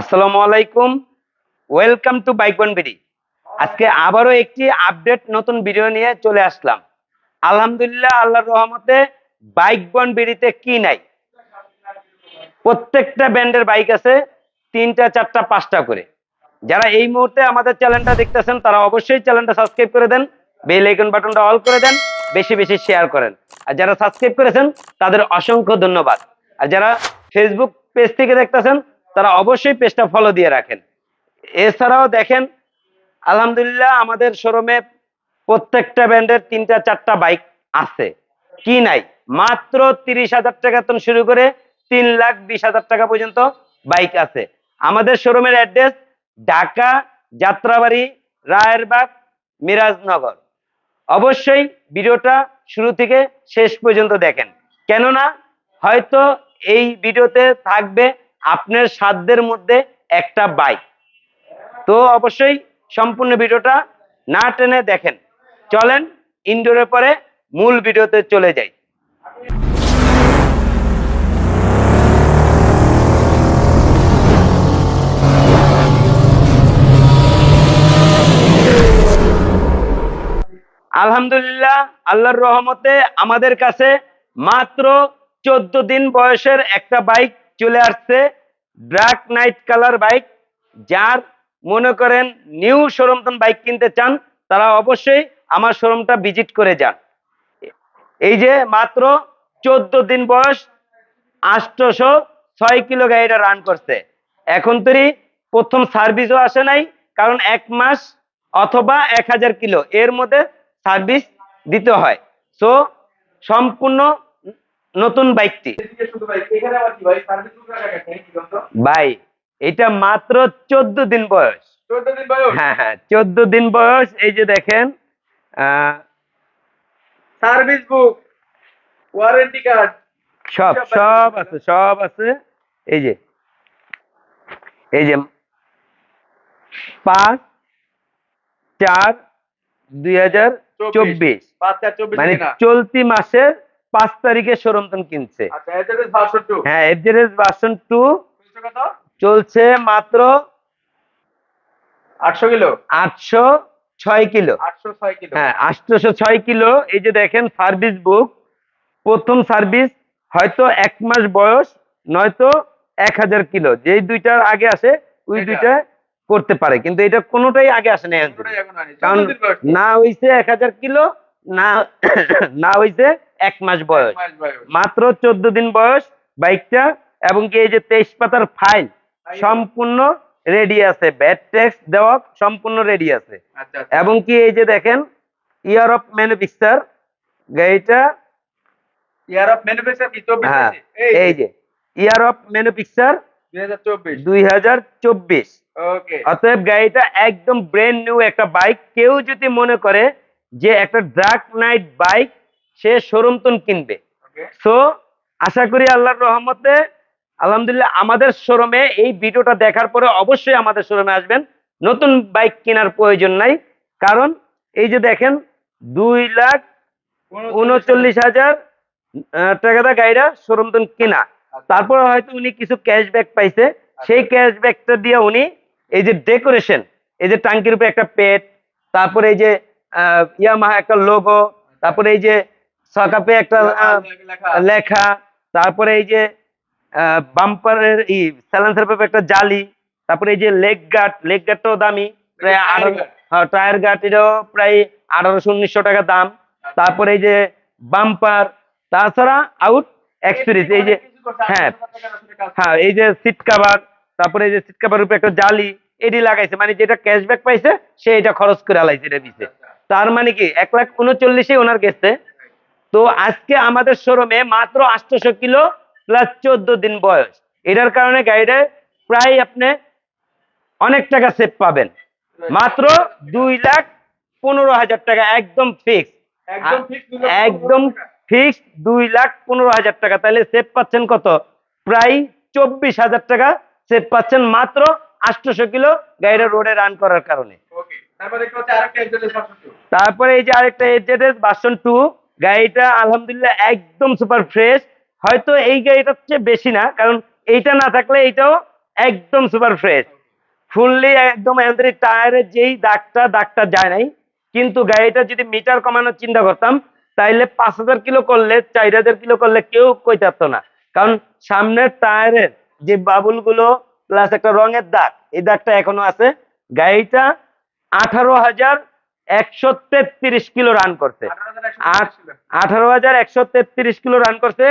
আসসালামু আলাইকুম। Welcome to bike BD আজকে আবারও একটি আপডেট নতুন ভিডিও নিয়ে চলে আসলাম। আলহামদুলিল্লাহ, আল্লাহর রহমতে বাইক বন বিডিতে কি নাই? প্রত্যেকটা ব্র্যান্ডের বাইক আছে, তিনটা, চারটা, পাঁচটা করে। যারা এই মুহূর্তে আমাদের চ্যানেলটা দেখতেছেন, তারা অবশ্যই চ্যানেলটা সাবস্ক্রাইব করে দেন বেল আইকন বাটনটা অল করে দেন, বেশি বেশি শেয়ার করেন। আর যারা সাবস্ক্রাইব করেছেন, তাদের অসংখ্য ধন্যবাদ। আর যারা ফেসবুক পেজ থেকে দেখতেছেন তারা অবশ্যই পেজটা ফলো দিয়ে রাখেন। এছাড়াও দেখেন, আলহামদুলিল্লাহ আমাদের শোরুমে প্রত্যেকটা ব্র্যান্ডের তিনটা, চারটা বাইক আছে। কি নাই? মাত্র তিরিশ হাজার টাকা থেকে শুরু করে তিন লাখ বিশ হাজার টাকা পর্যন্ত বাইক আছে। আমাদের শোরুমের অ্যাড্রেস ঢাকা, যাত্রাবাড়ি, রায়েরবাগ, মিরাজনগর। অবশ্যই ভিডিওটা শুরু থেকে শেষ পর্যন্ত দেখেন। কেননা হয়তো এই ভিডিওতে থাকবে আপনার সাধ্যের মধ্যে একটা বাইক তো অবশ্যই সম্পূর্ণ ভিডিওটা না টেনে দেখেন। চলেন ইনডোরের পরে মূল ভিডিওতে চলে যাই। আলহামদুলিল্লাহ, আল্লাহর রহমতে আমাদের কাছে মাত্র চোদ্দ দিন বয়সের একটা বাইক চলে আসছে ব্ল্যাক নাইট কালার বাইক যার মনে করেন নিউ শোরুমতন বাইক কিনতে চান, তারা অবশ্যই আমার শোরুমটা ভিজিট করে যান। এই যে মাত্র চোদ্দ দিন বয়স আষ্টশো ছয় কিলো গাড়িটা রান করছে। এখন তৈরি প্রথম সার্ভিসও আসে নাই, কারণ এক মাস অথবা এক হাজার কিলো, এর মধ্যে সার্ভিস দিতে হয়। সো সম্পূর্ণ নতুন বাইকটি। ভাই এটা মাত্র চোদ্দ দিন বয়স। 14 দিন হ্যাঁ হ্যাঁ চোদ্দ দিন বয়স। এই যে দেখেন সার্ভিস বুক ওয়ারেন্টি কার্ড। সব সব আছে। সব আছে। এই যে এই যে পাঁচ চার দুই হাজার চব্বিশ। মানে চলতি মাসের পাঁচ তারিখে শোরুমতন কিনছে। আচ্ছা এড্রেস ভার্সন 2 হ্যাঁ এফজেরেস ভার্সন টু চলছে মাত্র 800 কিলো? আটশো ছয় কিলো। 806 কিলো। হ্যাঁ আটশোশো ছয় কিলো। এই যে দেখেন সার্ভিস বুক প্রথম সার্ভিস হয়তো এক মাস বয়স নয়তো এক হাজার কিলো। যেই দুইটার আগে আসে ওই দুইটা করতে পারে। কিন্তু এটা কোনোটাই আগে আসে না কারণ 14 দিন বয়স না হইছে এক হাজার কিলো না না হইছে এক মাস বয়স। মাত্র চোদ্দ দিন বয়স বাইকটা এবং কি এই যে তেইশ পাতার ফাইল সম্পূর্ণ রেডি আছে। ব্যাট ট্যাক্স দেওয়া সম্পূর্ণ রেডি আছে। আচ্ছা আচ্ছা। এবং কি এই যে দেখেন ইয়ার অফ ম্যানুফ্যাকচার গাড়িটা ইয়ার অফ ম্যানুফ্যাকচার কি 24 হ্যাঁ এই যে। ইয়ার অফ ম্যানুফ্যাকচার 2024 দুই হাজার চব্বিশ। ওকে অতএব গাড়িটা একদম ব্র্যান্ড নিউ একটা বাইক কেউ যদি মনে করে যে একটা ড্রাক নাইট বাইক সে শোরুম তুন কিনবে। সো আশা করি আল্লাহর রহমতে আলহামদুলিল্লাহ আমাদের শোরুমে এই ভিডিওটা দেখার পরে অবশ্যই আমাদের শোরুমে আসবেন। নতুন বাইক কেনার প্রয়োজন নাই। কারণ এই যে দেখেন দুই লাখ উনচল্লিশ হাজার টাকাটা গাড়িটা শোরুম তুন কেনা। তারপর হয়তো উনি কিছু ক্যাশব্যাক পাইছে। সেই ক্যাশব্যাকটা দিয়ে উনি এই যে ডেকোরেশন এই যে টাঙ্কির উপরে একটা পেট তারপরে এই যে ইয়ামাহা একটা লোগো তারপরে এই যে সকাপে একটা লেখা তারপরে এই যে বাম্পারের ই স্যালেন্সার পেপে একটা জালি তারপরে এই যে লেগ গার্ড লেগ গার্ডটাও দামি প্রায় আঠারো হ্যাঁ টায়ার গার্ড এটাও প্রায় আঠারোশো উনিশশো টাকা দাম। তারপরে এই যে বাম্পার তাছাড়া আউট এক্সপিরিয়েন্স এই যে হ্যাঁ হ্যাঁ এই যে সিট কাভার তারপরে এই যে সিট কাভার উপরে একটা জালি এটি লাগাইছে মানে যেটা ক্যাশব্যাক পাইছে সে এটা খরচ করে আলাইছে এটা দিছে। তার মানে কি? এক লাখ উনচল্লিশে ওনার গেছে। তো আজকে আমাদের শোরুমে মাত্র আটশোশো কিলো প্লাস চোদ্দ দিন বয়স। এটার কারণে গাড়িটা প্রায় আপনি অনেক টাকা সেভ পাবেন। মাত্র দুই লাখ পনেরো হাজার টাকা একদম ফিক্স একদম একদম ফিক্স দুই লাখ পনেরো হাজার টাকা। তাহলে সেভ পাচ্ছেন কত? প্রায় চব্বিশ হাজার টাকা সেভ পাচ্ছেন মাত্র আটশোশো কিলো গাড়িটা রোডে রান করার কারণে। তারপর দেখতে পাচ্ছি আরেকটা এড্রেস ভার্সন 2 তারপরে এই যে আরেকটা এজেডএস ভার্সন টু গাড়িটা আলহামদুলিল্লাহ একদম সুপার ফ্রেশ হয়তো এই গাড়িটার চেয়ে বেশি না, কারণ এইটা না থাকলে এইটাও একদম সুপার ফ্রেশ ফুললি একদম এদের টায়ারের যেই দাগটা দাগটা যায় নাই। কিন্তু গাড়িটা যদি মিটার কমানোর চিন্তা করতাম, তাইলে পাঁচ হাজার কিলো করলে, চার হাজার কিলো করলে কেউ কইতে পারতো না। কারণ সামনের টায়ারের যে বাবুলগুলো প্লাস একটা রঙের দাগ, এই দাগটা এখনও আছে। গাড়িটা আঠারো হাজার একশো তেত্রিশ কিলো রান করছে। আঠারো হাজার একশো তেত্রিশ কিলো রান করছে।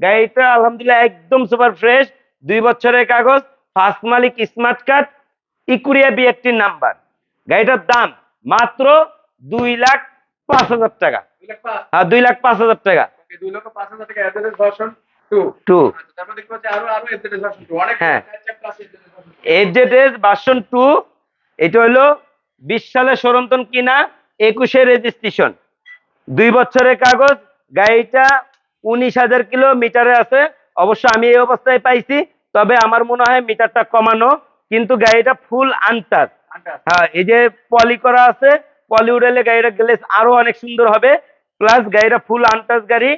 গাড়িটা আলহামদুলিল্লাহ একদম সুপার ফ্রেশ দুই বছরের কাগজ ফার্স্ট মালিক স্মার্ট কার্ড ইকুরিয়া বিএকটির নাম্বার গাড়িটার দাম মাত্র দুই লাখ পাঁচ হাজার টাকা। আর দুই লাখ পাঁচ হাজার টাকা। দুই লক্ষ পাঁচ হাজার টাকা ভার্সন হ্যাঁ। ভার্সন ভার্সন টু এটা হলো বিশ সালে সরন্তন কিনা? একুশে রেজিস্ট্রেশন দুই বছরের কাগজ গাড়িটা উনিশ হাজার কিলোমিটারে আছে। অবশ্য আমি এই অবস্থায় পাইছি তবে আমার মনে হয় মিটারটা কমানো কিন্তু গাড়িটা ফুল আনটাচ হ্যাঁ এই যে পলি করা আছে পলি উড়ালে গাড়িটা গ্লেস আরও অনেক সুন্দর হবে। প্লাস গাড়িটা ফুল আনটাচ গাড়ি।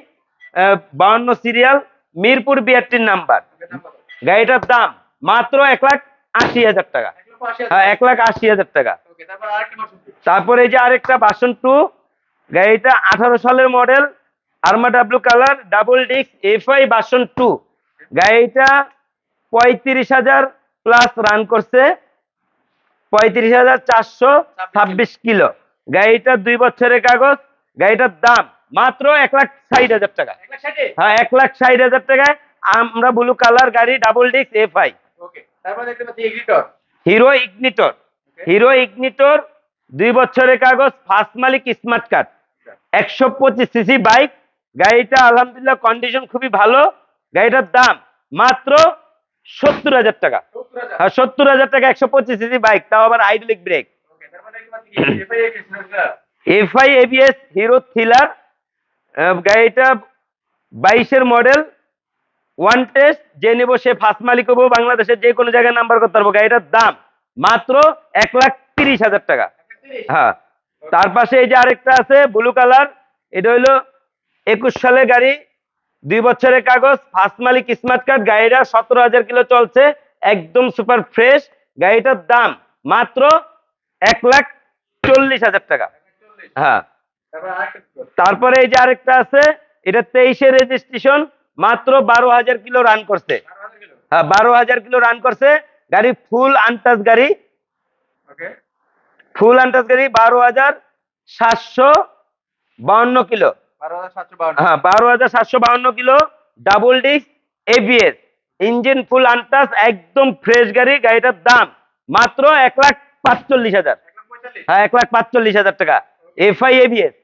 বাউন্ন সিরিয়াল মিরপুর বিআরটির নাম্বার। গাড়িটার দাম মাত্র এক লাখ আশি হাজার টাকা। হ্যাঁ এক লাখ আশি হাজার টাকা। তারপর এই যে আরেকটা বাসন টু গাড়িটা আঠারো সালের model আর্মা W colour double disc FI version two. গাড়িটা পঁয়ত্রিশ হাজার প্লাস রান করছে পঁয়ত্রিশ হাজার চারশো ছাব্বিশ কিলো। গাড়িটা দুই বছরের কাগজ গাড়িটার দাম মাত্র এক লাখ ষাট হাজার টাকা। হ্যাঁ এক লাখ ষাট হাজার টাকায় আমরা ব্লু কালার গাড়ি ডাবল ডিস্ক এফআই তারপর দেখতে পাচ্ছি হিরো ইগনিটর। হিরো ইগনিটর দুই বছরের কাগজ ফার্স্ট মালিক স্মার্ট কার্ড। একশো পঁচিশ সিসি বাইক। গাড়িটা আলহামদুলিল্লাহ কন্ডিশন খুবই ভালো। গাড়িটার দাম মাত্র সত্তর হাজার টাকা। হ্যাঁ সত্তর হাজার টাকা একশো পঁচিশ সিসি বাইক তাও আবার আইডলিক ব্রেক পাচ্ছি FI FI ABS Hero Thriller গাড়িটা বাইশের মডেল ওয়ান টেস্ট যে নেব সে ফার্স্ট মালিক হব, বাংলাদেশের যে কোনো জায়গায় নাম্বার করতে পারব গাড়িটার দাম মাত্র এক লাখ তিরিশ হাজার টাকা। হ্যাঁ তার পাশে এই যে আরেকটা আছে ব্লু কালার এটা হইল একুশ সালের গাড়ি, দুই বছরের কাগজ ফার্স্ট মালিক স্মার্ট কার্ড গাড়িটা সতেরো হাজার কিলো চলছে, একদম সুপার ফ্রেশ গাড়িটার দাম মাত্র এক লাখ চল্লিশ হাজার টাকা। হ্যাঁ তারপরে এই যে আরেকটা আছে, এটা তেইশে রেজিস্ট্রেশন মাত্র বারো হাজার কিলো রান করছে। হ্যাঁ বারো হাজার কিলো রান করছে। গাড়ি ফুল আনটাচ গাড়ি। ফুল আনটাচ গাড়ি বারো হাজার সাতশো বাউন্ন কিলো। হ্যাঁ বারো হাজার সাতশো বাউন্ন kilo double disc ABS engine full untouch একদম ফ্রেশ গাড়ি। গাড়িটার দাম মাত্র এক লাখ পাঁচচল্লিশ হাজার। হ্যাঁ এক লাখ পাঁচচল্লিশ হাজার টাকা। FI ABS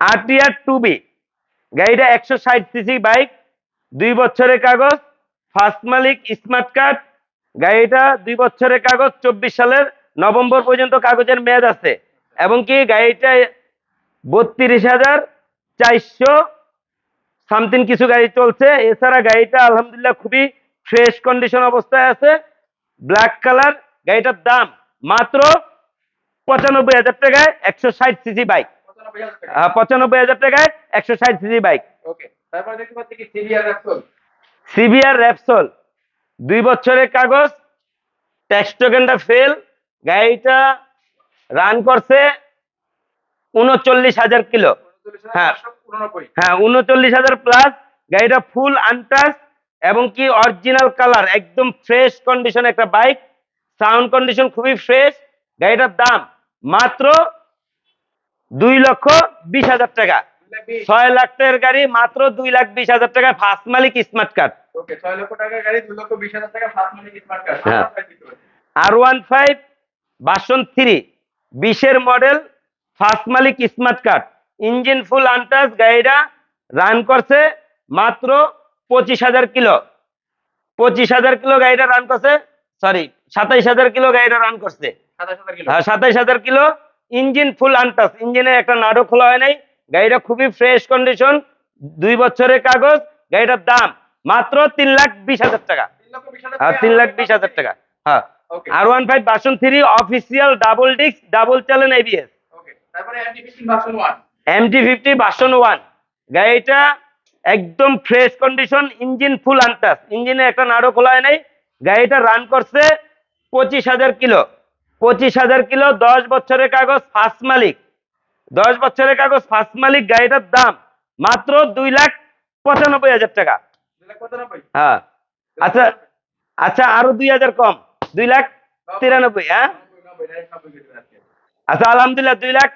RTR two V গাড়িটা একশো ষাট সিসি বাইক, দুই বছরের কাগজ ফার্স্ট মালিক, স্মার্ট কার্ড। গাড়িটা দুই বছরের কাগজ, চব্বিশ সালের নভেম্বর পর্যন্ত কাগজের মেয়াদ আছে। এবং কি গাড়িটা বত্রিশ হাজার চারশো সামথিং কিছু গাড়ি চলছে। এছাড়া গাড়িটা আলহামদুলিল্লাহ খুবই ফ্রেশ কন্ডিশন অবস্থায় আছে। ব্ল্যাক কালার, গাড়িটার দাম মাত্র পঁচানব্বই হাজার টাকায় একশো ষাট সিসি বাইক। পঁচানব্বই হাজার টাকায় একশো ষাট সিসি বাইক। সিভিআর র্যাপসোল দুই বছরের কাগজ ট্যাক্স টোকেনটা ফেল গাড়িটা রান করছে উনচল্লিশ হাজার কিলো। হ্যাঁ। হ্যাঁ উনচল্লিশ হাজার প্লাস গাড়িটা ফুল আনটাচ এবং কি অরিজিনাল কালার একদম ফ্রেশ কন্ডিশন একটা বাইক সাউন্ড কন্ডিশন খুবই ফ্রেশ গাড়িটার দাম মাত্র দুই লক্ষ বিশ হাজার টাকা। ছয় লাখ টাকার গাড়ি মাত্র দুই লাখ বিশ হাজার টাকা ফার্স্ট মালিক smart card. R one five version three বিশের মডেল ফার্স্ট মালিক smart card. Engine full untouch গাড়িটা রান করছে মাত্র পঁচিশ হাজার কিলো। পঁচিশ হাজার কিলো গাড়িটা রান করছে সরি সাতাইশ হাজার কিলো গাড়িটা রান করছে। সাতাশ হাজার কিলো। হ্যাঁ সাতাইশ হাজার কিলো ইঞ্জিন ফুল আনটাচ ইঞ্জিনের একটা নাটক খোলা হয় নাই। গাড়িটা খুবই ফ্রেশ কন্ডিশন দুই বছরের কাগজ। গাড়িটার দাম মাত্র তিন লাখ বিশ হাজার টাকা। তিন লক্ষ বিশ হাজার হ্যাঁ তিন লাখ বিশ হাজার টাকা। হ্যাঁ। R one five version three official double disc double channel ABS MT fifty version one গাড়িটা একদম fresh condition engine full untouch ইঞ্জিনে একটা নাড়ো খোলা হয় নাই। গাড়িটা রান করছে পঁচিশ হাজার কিলো। পঁচিশ হাজার কিলো দশ বছরের কাগজ ফার্স্ট মালিক। দশ বছরের কাগজ ফার্স্ট মালিক গাড়িটার দাম মাত্র দুই লাখ পঁচানব্বই হাজার টাকা। হ্যাঁ। আচ্ছা আচ্ছা আরও দুই হাজার কম। দুই লাখ তিরানব্বই হ্যাঁ। আচ্ছা আলহামদুলিল্লাহ দুই লাখ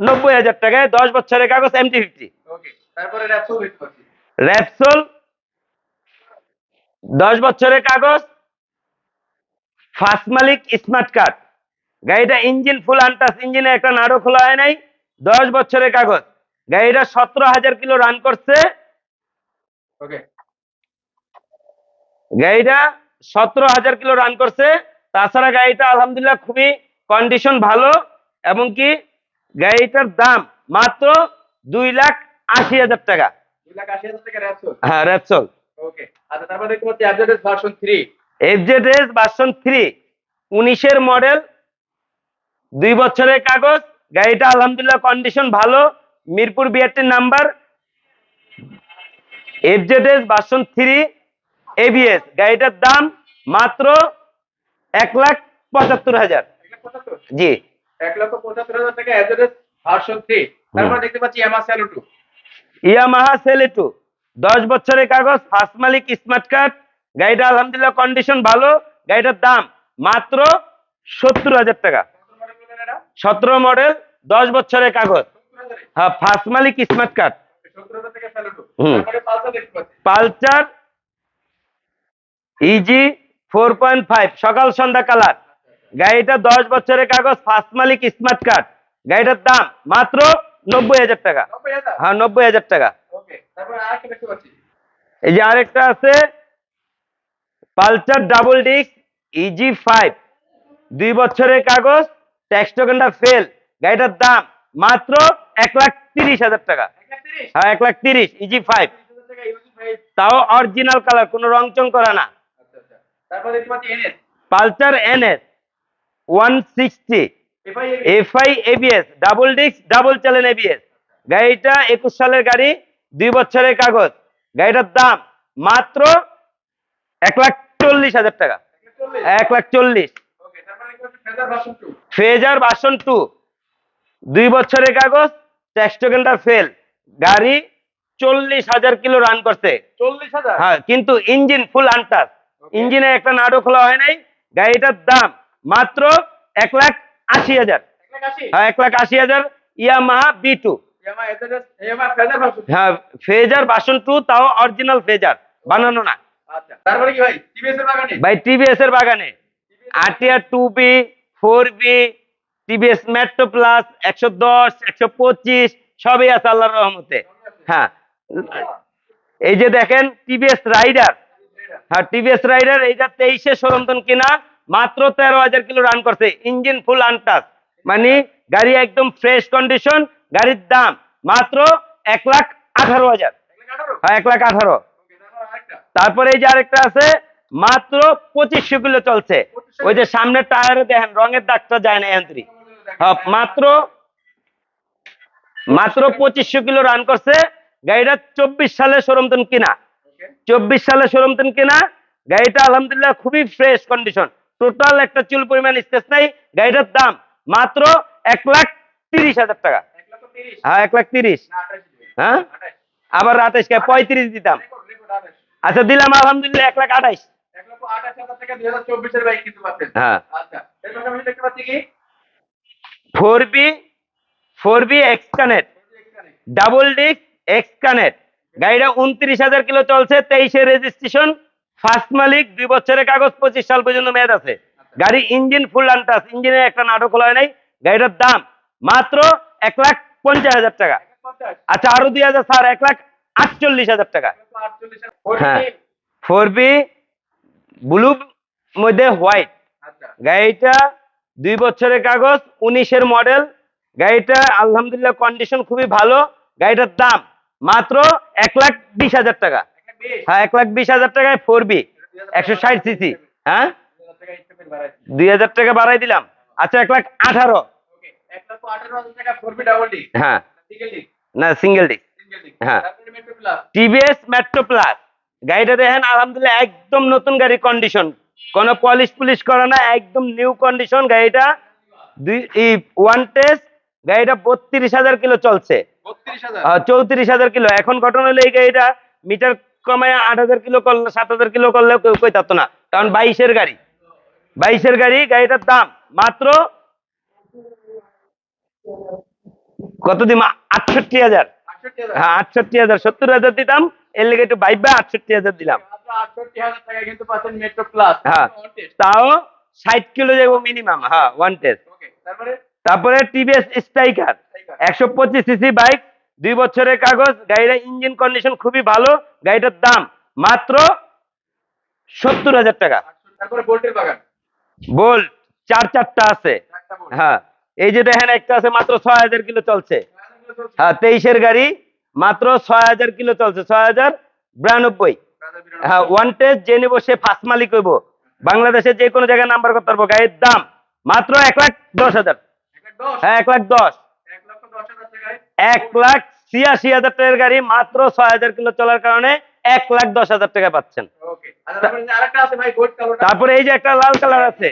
নব্বই হাজার টাকায় দশ বছরের কাগজ এমটি ফিফটি র্যাপসোল দশ বছরের কাগজ ফার্স্ট মালিক স্মার্ট কার্ড গাড়িটা ইঞ্জিন ফুল আনটাস ইঞ্জিনে একটা নাড়ো খোলা হয় নাই দশ বছরের কাগজ। গাড়িটা সতেরো হাজার কিলো রান করছে। গাড়িটা সতেরো হাজার কিলো রান করছে। তাছাড়া গাড়িটা আলহামদুলিল্লাহ খুবই কন্ডিশন ভালো এবং কি গাড়িটার দাম মাত্র দুই লাখ আশি হাজার টাকা। হ্যাঁ র্যাপসোল আচ্ছা এফজেডএস ভার্সন থ্রি উনিশের মডেল দুই বছরের কাগজ গাড়িটা আলহামদুলিল্লাহ কন্ডিশন ভালো। Mirpur বিআরটির number FZS version three ABS গাড়িটার দাম মাত্র এক লাখ পঁচাত্তর হাজার। জি। এক লক্ষ পঁচাত্তর হাজার টাকা অ্যাপডেটেড ভার্সন থ্রি তারপরে দেখতে পাচ্ছি এমআর স্যালু ইয়ামাহা সেলেটু দশ বছরের কাগজ ফার্স্ট মালিক স্মার্ট কার্ড গাড়িটা আলহামদুলিল্লাহ কন্ডিশন ভালো। গাড়িটার দাম মাত্র সত্তর হাজার টাকা। সতেরো মডেল দশ বছরের কাগজ। হ্যাঁ ফার্স্ট মালিক স্মার্ট কার্ড হুম। পালচার ইজি ফোর পয়েন্ট ফাইভ সকাল সন্ধ্যা কালার গাড়িটা দশ বছরের কাগজ ফার্স্ট মালিক স্মার্ট কার্ড গাড়িটার দাম মাত্র নব্বই হাজার টাকা। হ্যাঁ নব্বই হাজার টাকা। এই যে আরেকটা আছে পালচার ডাবল ডিস্ক ইজি ফাইভ দুই বছরের কাগজ ট্যাক্স টোকেনটা ফেল গাড়িটার দাম মাত্র এক লাখ তিরিশ হাজার টাকা। হ্যাঁ এক লাখ তিরিশ ইজি ফাইভ তাও অরিজিনাল কালার কোনো রং চং করা না। আচ্ছা আচ্ছা। পাচ্ছি NS one sixty FI ABS double disc double channel ABS গাড়িটা একুশ সালের গাড়ি দুই বছরের কাগজ। গাড়িটার দাম মাত্র এক লাখ চল্লিশ হাজার টাকা। এক লাখ চল্লিশ ওকে তারপরে দেখতে পাচ্ছি Fazer version two version two দুই বছরের কাগজ ট্যাক্স ফেল গাড়ি চল্লিশ হাজার কিলো রান করছে। চল্লিশ হাজার? হ্যাঁ কিন্তু ইঞ্জিন ফুল আনটাস ইঞ্জিনে একটা নাড়ু খোলা হয় নাই। গাড়িটার দাম মাত্র এক লাখ আশি হাজার। এক লাখ আশি? হ্যাঁ এক লাখ আশি হাজার। ইয়ামাহা বি টু হ্যাঁ ফেজার বাসন টু তাও অরিজিনাল ফেজার। বানানো না। আচ্ছা তারপরে কি ভাই? টিভিএস এর বাগানে? ভাই টিভিএস এর বাগানে। RTR two V four V TVS Metro Plus একশো দশ একশো পঁচিশ সবই আছে আল্লাহর রহমতে। হ্যাঁ। এই যে দেখেন টিভিএস রাইডার। হ্যাঁ টিভিএস রাইডার এইটা তেইশে সরন্তন কিনা মাত্র তেরো হাজার কিলো রান করছে। ইঞ্জিন ফুল আনটাস মানে গাড়ি একদম ফ্রেশ কন্ডিশন গাড়ির দাম মাত্র এক লাখ আঠারো হাজার। হ্যাঁ এক লাখ আঠারো। তারপরে এই যে আরেকটা আছে মাত্র পঁচিশশো কিলো চলছে। ওই যে সামনের টায়ারে দেখেন রঙের দাগটা যায় না এন্ত্রি হ্যাঁ, মাত্র মাত্র পঁচিশশো কিলো রান করছে। গাড়িটা চব্বিশ সালে সরমতন কিনা। চব্বিশ সালে সরমতন কিনা। গাড়িটা আলহামদুলিল্লাহ খুবই ফ্রেশ কন্ডিশন টোটাল একটা চুল পরিমাণ স্পেস নাই। গাড়িটার দাম মাত্র এক লাখ তিরিশ হাজার টাকা। হ্যাঁ এক লাখ তিরিশ। হ্যাঁ? আবার রাতেশ কে পঁয়ত্রিশ দিতাম। আচ্ছা দিলাম আলহামদুলিল্লাহ এক লাখ আঠাইশ হ্যাঁ। আচ্ছা four V four V X Connect double disc X Connect গাড়িটা উনত্রিশ হাজার কিলো চলছে তেইশে রেজিস্ট্রেশন। ফার্স্ট মালিক দুই বছরের কাগজ পঁচিশ সাল পর্যন্ত মেয়াদ আছে। গাড়ি ইঞ্জিন ফুল আনটাস ইঞ্জিনে একটা নাটক খোলা হয় নাই। গাড়িটার দাম মাত্র এক লাখ পঞ্চাশ হাজার টাকা। আচ্ছা আরও দুই হাজার স্যার এক লাখ আটচল্লিশ হাজার টাকা। হ্যাঁ। ফোর বি ব্লু মধ্যে হোয়াইট। আচ্ছা। গাড়িটা দুই বছরের কাগজ উনিশের মডেল। গাড়িটা আলহামদুলিল্লাহ কন্ডিশন খুবই ভালো। গাড়িটার দাম মাত্র এক লাখ বিশ হাজার টাকা। হ্যাঁ এক লাখ বিশ হাজার টাকায় ফোর বি একশো ষাট সিসি হ্যাঁ? দুই হাজার টাকা বাড়াই দিলাম। আচ্ছা এক লাখ আঠারো। হ্যাঁ। না সিঙ্গেল ডিস্ক হ্যাঁ। টিভিএস মেট্রো প্লাস গাড়িটা দেখেন আলহামদুলিল্লাহ একদম নতুন গাড়ি কন্ডিশন কোনো পলিশ পুলিশ করে না একদম নিউ কন্ডিশন গাড়িটা। দুই ওয়ান টেস্ট গাড়িটা বত্রিশ হাজার কিলো চলছে। চৌত্রিশ হাজার কিলো। এখন ঘটনা হলো এই গাড়িটা মিটার কমে আট হাজার কিলো করলে সাত হাজার কিলো করলে কেউ কই থাকতো না। কারণ বাইশের গাড়ি। বাইশের গাড়ি গাড়িটার দাম মাত্র কত দিন আটষট্টি হাজার। হ্যাঁ আটষট্টি হাজার। সত্তর হাজার দিতাম এর লেগে একটু বাইবা আটষট্টি হাজার দিলাম। প্লাস হ্যাঁ। তাও ষাট কিলো যাব মিনিমাম হ্যাঁ ওয়ান টেস্ট তারপরে? টিভিএস স্ট্রাইকার একশো পঁচিশ সিসি বাইক দুই বছরের কাগজ গাড়িটার ইঞ্জিন কন্ডিশন খুবই ভালো গাড়িটার দাম মাত্র সত্তর হাজার টাকা। বোল্ট চার চারটা আছে। হ্যাঁ এই যে দেখেন একটা আছে মাত্র ছয় হাজার কিলো চলছে। হ্যাঁ তেইশের গাড়ি মাত্র ছয় হাজার কিলো চলছে ছয় হাজার বিরানব্বই। হ্যাঁ ওয়ান টেস্ট যে নেব সে ফার্স্ট মালিক হইব। বাংলাদেশের যে কোনো জায়গায় নাম্বার করতে পারব গাড়ির দাম মাত্র এক লাখ দশ হাজার। হ্যাঁ এক লাখ দশ। এক লাখ ছিয়াশি হাজার টাকার গাড়ি মাত্র ছয় হাজার কিলো চলার কারণে এক লাখ দশ হাজার টাকা পাচ্ছেন। আচ্ছা তারপরে এই যে একটা লাল কালার আছে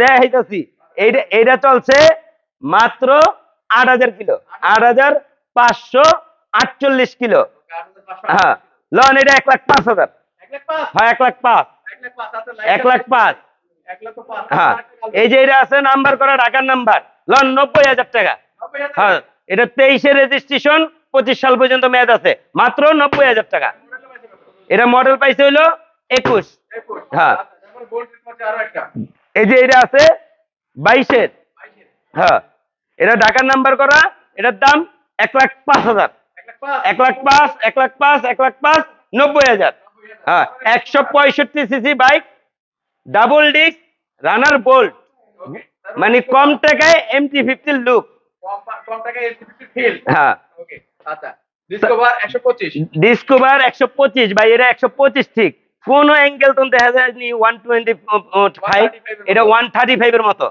দেখাইতেছি এইটা এইটা চলছে মাত্র আট হাজার কিলো আট হাজার পাঁচশো আটচল্লিশ কিলো। হ্যাঁ। লন এটা এক লাখ পাঁচ হাজার। এক হ্যাঁ এক লাখ পাঁচ। এক লাখ পাঁচ হ্যাঁ। এই যে এটা আছে নাম্বার করা ঢাকার নাম্বার। লন নব্বই হাজার টাকা। হ্যাঁ এটা তেইশে রেজিস্ট্রেশন পঁচিশ সাল পর্যন্ত মেয়াদ আছে। মাত্র নব্বই হাজার টাকা। এটা মডেল পাইছে হইল একুশ। হ্যাঁ। এই যে এটা আছে বাইশের। হ্যাঁ। এটা ঢাকার নাম্বার করা এটার দাম এক লাখ পাঁচ হাজার। এক লাখ পাঁচ এক লাখ পাঁচ এক লাখ পাঁচ নব্বই হাজার। হ্যাঁ একশো পঁয়ষট্টি CC bike double disc Runner Bolt মানে কম টাকায় এমটি ফিফটির লুক। ফিল। হ্যাঁ। আচ্ছা একশো পঁচিশ। ডিসকভার ভাই এটা একশো পঁচিশ ঠিক। কোন অ্যাঙ্গেল তো দেখা যায়নি ওয়ান টোয়েন্টি ফাইভ এটা ওয়ান থার্টি ফাইভের মতো।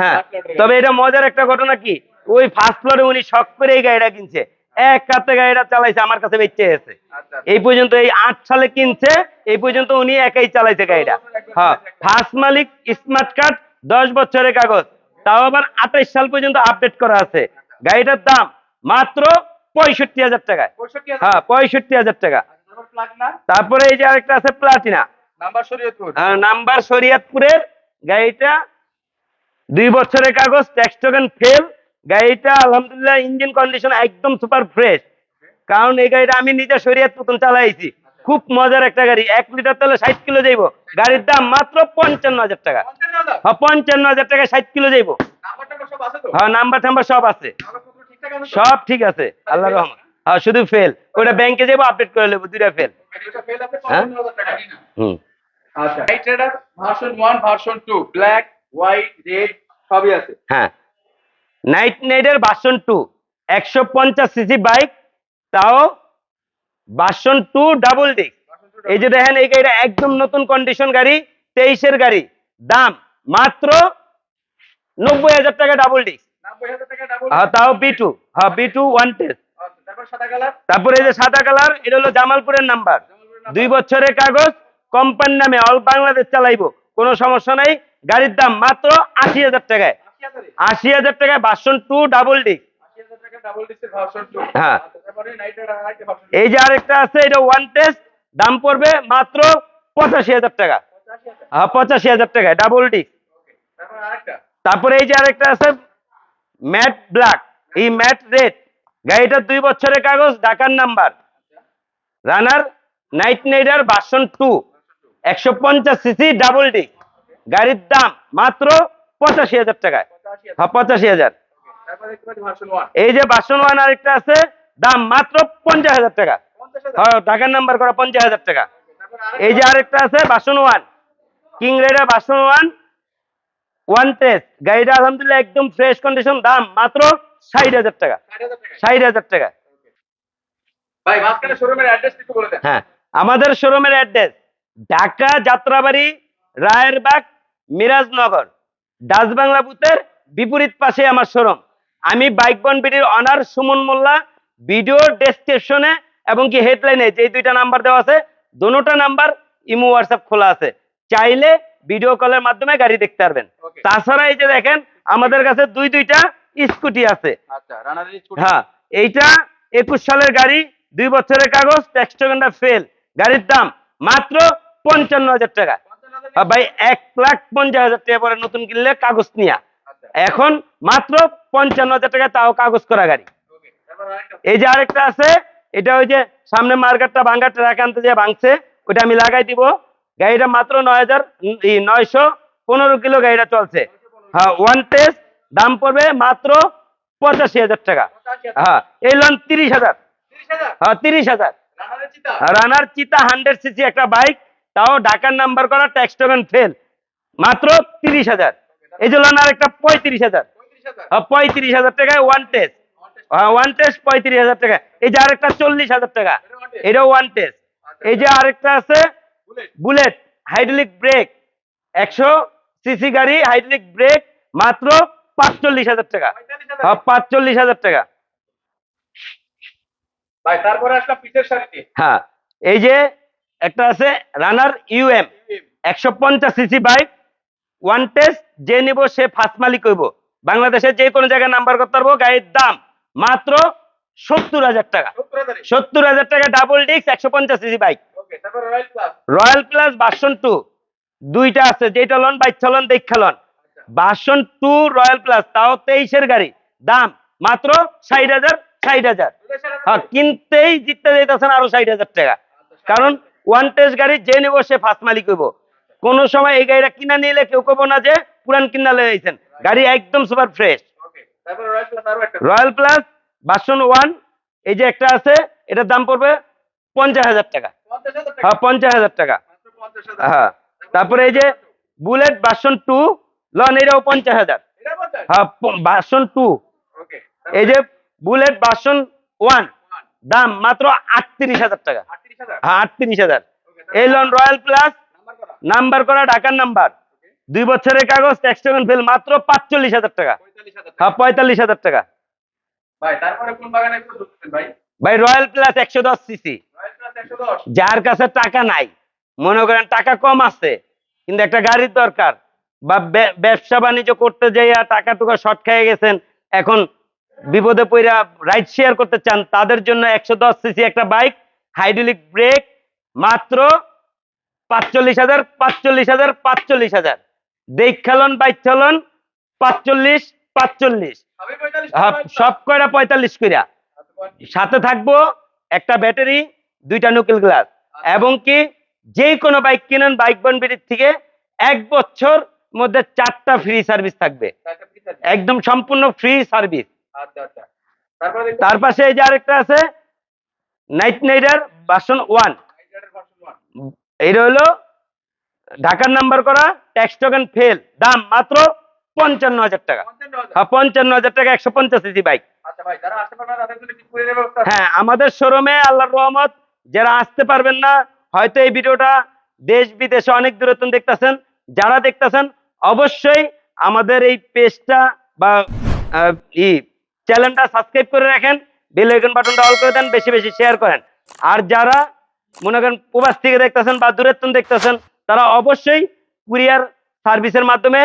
হ্যাঁ এর তবে এটা মজার একটা ঘটনা কি? ওই ফার্স্ট ফ্লোরে উনি শখ করে এই গাড়িটা কিনছে। এক কাতে গাড়িটা চালাইছে আমার কাছে বেঁচে গেছে। আচ্ছা এই পর্যন্ত এই আট সালে কিনছে এই পর্যন্ত উনি একাই চালাইছে গাড়িটা। হ্যাঁ ফার্স্ট মালিক স্মার্ট কার্ড দশ বছরের কাগজ। তাও আবার আঠাইশ সাল পর্যন্ত আপডেট করা আছে। গাড়িটার দাম মাত্র পঁয়ষট্টি হাজার পঁয়ষট্টি হ্যাঁ পঁয়ষট্টি হাজার টাকা। তারপরে এই যে আরেকটা আছে প্লাটিনা আহ, নাম্বার শরিয়াতপুরের গাড়িটা দুই বছরের কাগজ ট্যাক্স টোকেন ফেল গাড়িটা আলহামদুলিল্লাহ ইঞ্জিন কন্ডিশন একদম সুপার ফ্রেশ কারণ এই গাড়িটা আমি নিজে শরিয়াত প্রথম চালাইছি। খুব মজার একটা গাড়ি। এক লিটার তেলে ষাট কিলো যাইবো। গাড়ির দাম মাত্র পঞ্চান্ন হাজার টাকা। পঞ্চান্ন হাজার হ্যাঁ পঞ্চান্ন হাজার টাকা ষাট কিলো যাইবো। নাম্বার টাম্বার সব আছে হ্যাঁ নাম্বার টাম্বার সব আছে? সব ঠিক আছে। আল্লাহ রহমান হ্যাঁ শুধু ফেল ওটা ব্যাংকে যাব আপডেট করে নেব দুইটা ফেল হ্যাঁ? হুম। আচ্ছা। Version 1 version 2 black white red সবই আছে। হ্যাঁ। নাইট নাইটের বাসন টু একশো পঞ্চাশ সিসি বাইক তাও বাসন টু ডাবল ডিস্ক এই যে দেখেন এই গাড়িটা একদম নতুন কন্ডিশন গাড়ি তেইশের গাড়ি। দাম মাত্র নব্বই হাজার টাকা ডাবল ডিস্ক 90,000 টাকা ডাবল তাও বি টু হ্যাঁ বি টু ওয়ান টেস্ট তারপর এই যে সাদা কালার এটা হলো জামালপুরের নাম্বার দুই বছরের কাগজ কোম্পানির নামে অল বাংলাদেশ চালাইবো কোনো সমস্যা নাই। গাড়ির দাম মাত্র আশি হাজার টাকায়। 80,000 আশি হাজার টাকায় ভার্সন টু ডাবল ডিস্ক 80,000 টাকা ডাবল ডিস্কের ভার্সন 2 হ্যাঁ। ভার্সন এই যে আরেকটা আছে এটা ওয়ান টেস্ট দাম পড়বে মাত্র পঁচাশি হাজার টাকা। হ্যাঁ পঁচাশি হাজার টাকায় ডাবল ডিস্ক ওকে তারপর এই যে আরেকটা আছে ম্যাট ব্ল্যাক এই ম্যাট রেড গাড়িটার দুই বছরের কাগজ ঢাকার number Runner Knight Rider version two একশো পঞ্চাশ সিসি ডাবল ডিস্ক গাড়ির দাম মাত্র পঁচাশি হাজার টাকায়। হ্যাঁ পঁচাশি হাজার। তারপর দেখতে পাচ্ছি ভার্সন 1 এই যে বাসন ওয়ান আরেকটা আছে দাম মাত্র পঞ্চাশ হাজার টাকা। হ্যাঁ ঢাকার নাম্বার করা পঞ্চাশ হাজার টাকা। এই যে আরেকটা আছে version one King Rider version one one test গাড়িটা আলহামদুলিল্লাহ একদম ফ্রেশ কন্ডিশন দাম মাত্র ষাট হাজার টাকা। 60,000 ষাট হাজার টাকা। হ্যাঁ আমাদের শোরুমের অ্যাড্রেস ঢাকা যাত্রাবাড়ি রায়েরবাগ মিরাজনগর। ডাচ বাংলা বুথের বিপরীত পাশে আমার শোরুম। আমি বাইক বন বিডির অনার সুমন মোল্লা ভিডিও ডেসক্রিপশনে এবং কি হেডলাইনে যে দুইটা নাম্বার দেওয়া আছে দোনোটা নাম্বার ইমো হোয়াটসঅ্যাপ খোলা আছে। চাইলে ভিডিও কলের মাধ্যমে গাড়ি দেখতে পারবেন। তাছাড়া এই যে দেখেন আমাদের কাছে দুই দুইটা স্কুটি আছে। আচ্ছা হ্যাঁ এইটা একুশ সালের গাড়ি দুই বছরের কাগজ ট্যাক্স ফেল গাড়ির দাম মাত্র পঞ্চান্ন হাজার টাকা। ভাই এক লাখ পঞ্চাশ হাজার টাকা পরে নতুন কিনলে কাগজ নিয়া। আচ্ছা। এখন মাত্র পঞ্চান্ন হাজার টাকা তাও কাগজ করা গাড়ি। এই যে আরেকটা আছে এটা ওই যে সামনে মার্কেটটা ভাঙ্গা ট্রাক আনতে যে ভাঙছে ওটা আমি লাগাই দিব। গাড়িটা মাত্র নয় হাজার নয়শো পনেরো কিলো গাড়িটা চলছে। হ্যাঁ ওয়ান টেস্ট দাম পড়বে মাত্র পঁচাশি হাজার টাকা। হ্যাঁ এই লোন তিরিশ হাজার। হ্যাঁ তিরিশ হাজার। রানার চিতা? হান্ড্রেড সিসি একটা বাইক তাও ঢাকার নাম্বার করা ট্যাক্স টোকেন ফেল মাত্র তিরিশ হাজার। এই যে লোন আর একটা পঁয়ত্রিশ হাজার। পঁয়ত্রিশ হাজার। টাকায় ওয়ান টেস্ট ওয়ান টেস্ট পঁয়ত্রিশ হাজার টাকা। এই যে আরেকটা চল্লিশ হাজার টাকা। এটাও ওয়ান টেস্ট এই যে আরেকটা আছে বুলেট হাইড্রোলিক ব্রেক একশো সিসি গাড়ি হাইড্রোলিক ব্রেক মাত্র পাঁচচল্লিশ হাজার টাকা। হ্যাঁ, পাঁচচল্লিশ হাজার টাকা। ভাই তারপরে আসলাম পিসের শাড়িতে। হ্যাঁ এই যে একটা আছে রানার ইউএম একশো পঞ্চাশ সিসি বাইক ওয়ান টেস্ট যে নিব সে ফার্স্ট মালিক হইব। বাংলাদেশের যে কোনো জায়গায় নাম্বার করতে পারব গাড়ির দাম মাত্র সত্তর হাজার টাকা। সত্তর হাজার। টাকা ডাবল ডিস্ক একশো পঞ্চাশ CC bike Royal Plus version two দুইটা আছে যেটা লন বাইক চলন দেখালন বাসন টু রয়্যাল প্লাস তাও তেইশের গাড়ি। দাম মাত্র ষাট হাজার ষাট হাজার। হ্যাঁ কিনতেই জিততে যেতেছেন আরও ষাট হাজার টাকা। কারণ ওয়ান টেস্ট গাড়ি যে নেব সে ফার্স্ট মালিক হইব। কোন সময় এই গাড়িটা কিনা নিলে কেউ কব না যে পুরান কিনা লইছেন গাড়ি একদম super fresh Royal Plus version one এই যে একটা আছে এটার দাম পড়বে পঞ্চাশ হাজার টাকা। হ্যাঁ পঞ্চাশ হাজার টাকা। হ্যাঁ তারপরে এই যে বুলেট বাসন টু লন এটাও পঞ্চাশ হাজার। হ্যাঁ বাসন টু এই যে বুলেট বাসন ওয়ান দাম মাত্র আটত্রিশ হাজার টাকা। আটত্রিশ হাজার। হ্যাঁ এই লোন রয়্যাল প্লাস নাম্বার করা। ঢাকার নাম্বার দুই বছরের কাগজ ট্যাক্স টোকেন ফেল মাত্র পাঁচচল্লিশ হাজার টাকা। পঁয়তাল্লিশ হাজার হ্যাঁ টাকা পঁয়তাল্লিশ হাজার ভাই রয়্যাল প্লাস একশো দশ সিসি দশ। যার কাছে টাকা নাই মনে করেন টাকা কম আছে কিন্তু একটা গাড়ির দরকার। বা ব্যবসা বাণিজ্য করতে যাইয়া টাকা টুকা শর্ট খেয়ে গেছেন এখন বিপদে পড়া রাইড শেয়ার করতে চান তাদের জন্য একশো দশ সিসি একটা বাইক হাইড্রোলিক ব্রেক মাত্র পাঁচচল্লিশ হাজার পাঁচচল্লিশ হাজার পাঁচচল্লিশ হাজার। দেখ খেলন বাইক চলন পাঁচচল্লিশ পাঁচচল্লিশ হ্যাঁ, সব কয়টা পঁয়তাল্লিশ কইরা? সাথে থাকব একটা ব্যাটারি দুইটা নুকেল গ্লাস। এবং কি যে কোনো বাইক কিনেন বাইক বনবিটির থেকে এক বছর মধ্যে চারটা ফ্রি সার্ভিস থাকবে। একদম সম্পূর্ণ ফ্রি সার্ভিস আচ্ছা আচ্ছা। তারপরে দেখুন। তার পাশে এই যে আরেকটা আছে নাইট নাইডার ভার্সন ওয়ান এইটা হলো ঢাকার নাম্বার করা ট্যাক্স টোকেন ফেল দাম মাত্র পঞ্চান্ন হাজার টাকা। হ্যাঁ পঞ্চান্ন হাজার টাকা একশো পঞ্চাশ সিসি বাইক। আচ্ছা? হ্যাঁ আমাদের শোরুমে আল্লাহর রহমত যারা আসতে পারবেন না হয়তো এই ভিডিওটা দেশ বিদেশে অনেক দূরত্ব দেখতেছেন। যারা দেখতেছেন অবশ্যই আমাদের এই পেজটা বা ই চ্যানেলটা সাবস্ক্রাইব করে রাখেন। বেল আইকন বাটনটা অল করে দেন, বেশি বেশি শেয়ার করেন। আর যারা, মনে করেন, প্রবাস থেকে দেখতেছেন বা দূরত্ব দেখতেছেন, তারা অবশ্যই কুরিয়ার সার্ভিসের মাধ্যমে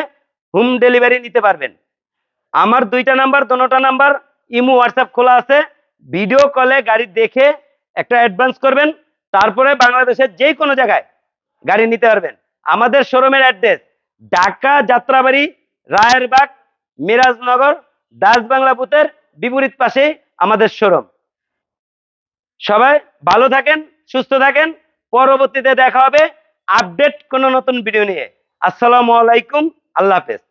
হোম ডেলিভারি নিতে পারবেন। আমার দুইটা নাম্বার দোনোটা নাম্বার ইমো হোয়াটসঅ্যাপ খোলা আছে। ভিডিও কলে গাড়ি দেখে একটা অ্যাডভান্স করবেন, তারপরে বাংলাদেশের যে কোনো জায়গায় গাড়ি নিতে পারবেন। আমাদের শোরুমের অ্যাড্রেস ঢাকা যাত্রাবাড়ি, রায়েরবাগ, মিরাজনগর, দাস বাংলা বুথের বিপরীত পাশেই আমাদের শোরুম সবাই ভালো থাকেন, সুস্থ থাকেন। পরবর্তীতে দেখা হবে আপডেট কোনো নতুন ভিডিও নিয়ে। আসসালামু আলাইকুম, আল্লাহ হাফেজ।